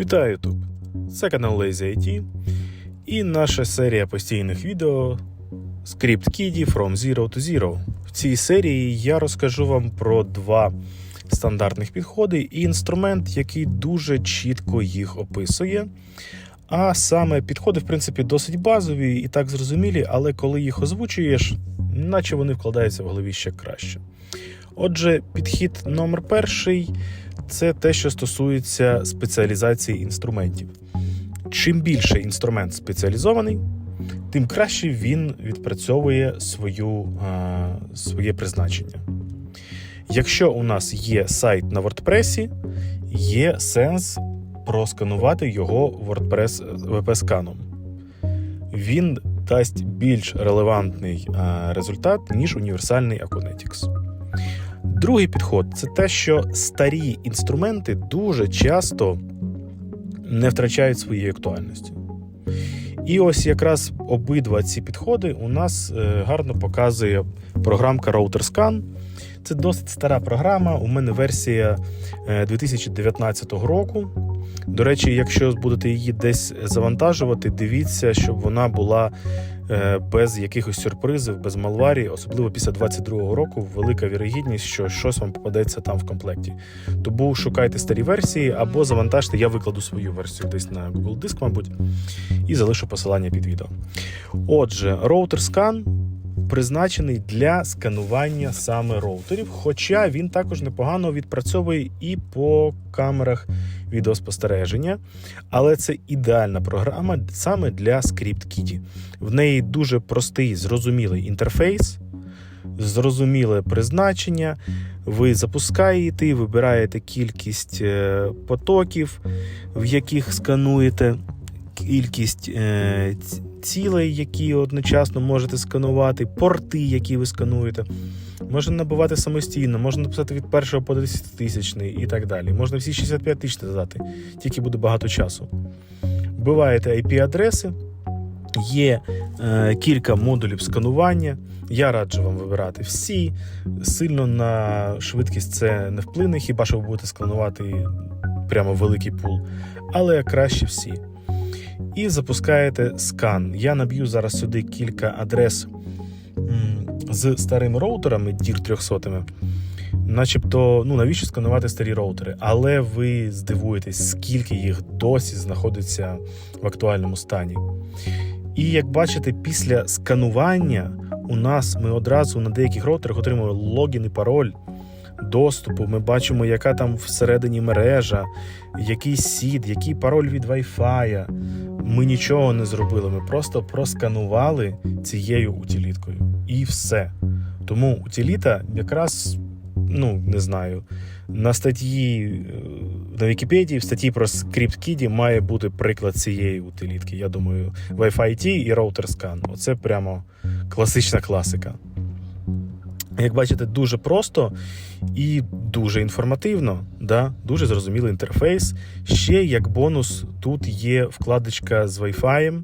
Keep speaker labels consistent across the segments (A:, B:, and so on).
A: Вітаю YouTube! Це канал Lazy IT і наша серія постійних відео Script Kiddie From Zero to Zero. В цій серії я розкажу вам про два стандартних підходи і інструмент, який дуже чітко їх описує. А саме підходи, в принципі, досить базові і так зрозумілі, але коли їх озвучуєш, наче вони вкладаються в голові ще краще. Отже, підхід номер перший це те, що стосується спеціалізації інструментів. Чим більше інструмент спеціалізований, тим краще він відпрацьовує свою, а, своє призначення. Якщо у нас є сайт на WordPress, є сенс просканувати його WordPress VP-сканом. Він дасть більш релевантний а, результат, ніж універсальний Acconetics. Другий підход це те, що старі інструменти дуже часто не втрачають своєї актуальності. І ось якраз обидва ці підходи у нас е, гарно показує програмка RouterScan. Це досить стара програма. У мене версія е, 2019 року. До речі, якщо будете її десь завантажувати, дивіться, щоб вона була е, без якихось сюрпризів, без малварі, особливо після 22-го року, велика вірогідність, що щось вам попадеться там в комплекті. Тому шукайте старі версії або завантажте. Я викладу свою версію десь на Google Диск, мабуть, і залишу посилання під відео. Отже, RouterScan призначений для сканування саме роутерів, хоча він також непогано відпрацьовує і по камерах відеоспостереження, але це ідеальна програма саме для ScriptKitty. В неї дуже простий, зрозумілий інтерфейс, зрозуміле призначення. Ви запускаєте, вибираєте кількість е, потоків, в яких скануєте, кількість е, цілей, які одночасно можете сканувати, порти, які ви скануєте. Можна набивати самостійно, можна написати від першого по 10 тисячний і так далі. Можна всі 65 тисяч додати, тільки буде багато часу. Вбиваєте IP-адреси, є е, кілька модулів сканування. Я раджу вам вибирати всі. Сильно на швидкість це не вплине, хіба що ви будете сканувати прямо великий пул. Але краще всі. І запускаєте скан. Я наб'ю зараз сюди кілька адрес з старими роутерами DIR 300 Начебто, ну навіщо сканувати старі роутери? Але ви здивуєтесь, скільки їх досі знаходиться в актуальному стані. І як бачите, після сканування у нас ми одразу на деяких роутерах отримуємо логін і пароль доступу. Ми бачимо, яка там всередині мережа, який сід, який пароль від Wi-Fi. Ми нічого не зробили. Ми просто просканували цією утиліткою. І все. Тому утиліта якраз, ну не знаю, на статті е, на Вікіпедії, в статті про ScriptKitty має бути приклад цієї утилітки. Я думаю, Wi-Fi T і RouterScan. Оце прямо класична класика. Як бачите, дуже просто і дуже інформативно, да? дуже зрозумілий інтерфейс. Ще як бонус, тут є вкладочка з Wi-Fi.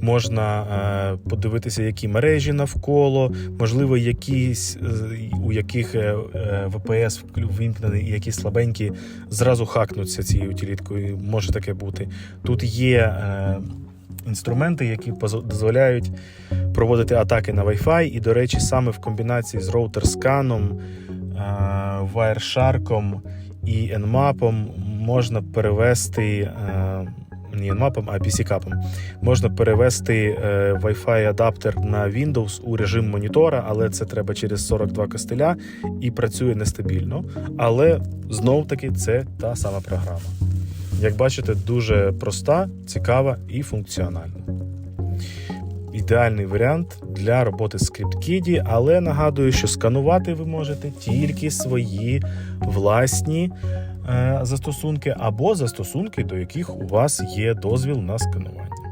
A: Можна е, подивитися, які мережі навколо, можливо, якісь, е, у яких е, е, VPS вимкнений і які слабенькі, зразу хакнуться цією утиліткою. Може таке бути. Тут є е, інструменти, які дозволяють проводити атаки на Wi-Fi. І, до речі, саме в комбінації з роутер-сканом, е, Wireshark і Nmap можна перевести. е, Не Nmap, а PC-капом. Можна перевести е, Wi-Fi адаптер на Windows у режим монітора, але це треба через 42 костеля і працює нестабільно. Але знов таки це та сама програма. Як бачите, дуже проста, цікава і функціональна. Ідеальний варіант для роботи з ScriptKitty, але нагадую, що сканувати ви можете тільки свої власні е, застосунки або застосунки, до яких у вас є дозвіл на сканування.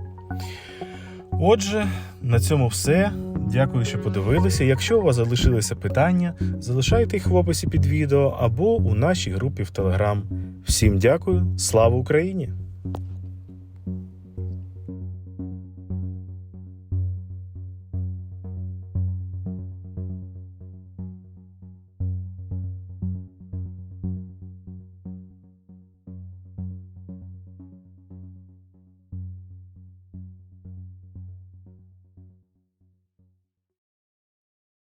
A: Отже, на цьому все. Дякую, що подивилися. Якщо у вас залишилися питання, залишайте їх в описі під відео або у нашій групі в Телеграм. Всім дякую, слава Україні!